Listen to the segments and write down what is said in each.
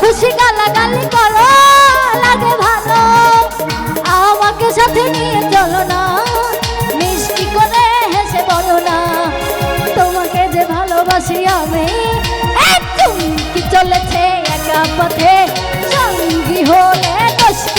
খুশি গালাগালি করো, লাগে ভালো। আমাকে সাথে নিয়ে চলো না। মিষ্টি করে হেসে বলো না। তোমাকে যে ভালোবাসি আমি কি চলেছে একা পথে সঙ্গী হলে দোষী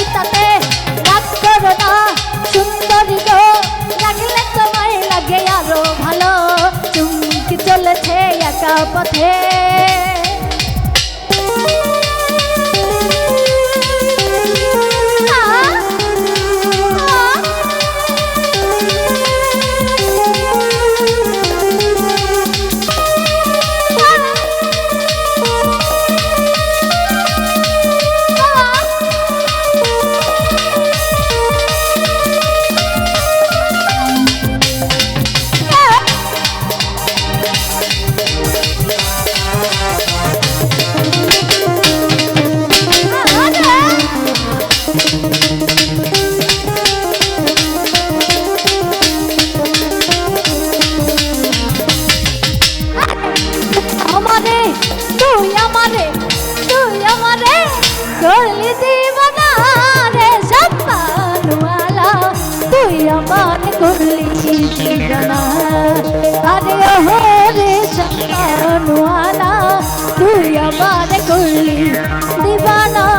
আমারে তুই আমারে তুই আমারে করলি দিবানা রে সম্মানওয়ালা তুই আমার করলি দিবানা আরে ওহো রে সম্মানওয়ালা তুই আমার করলি দিবানা।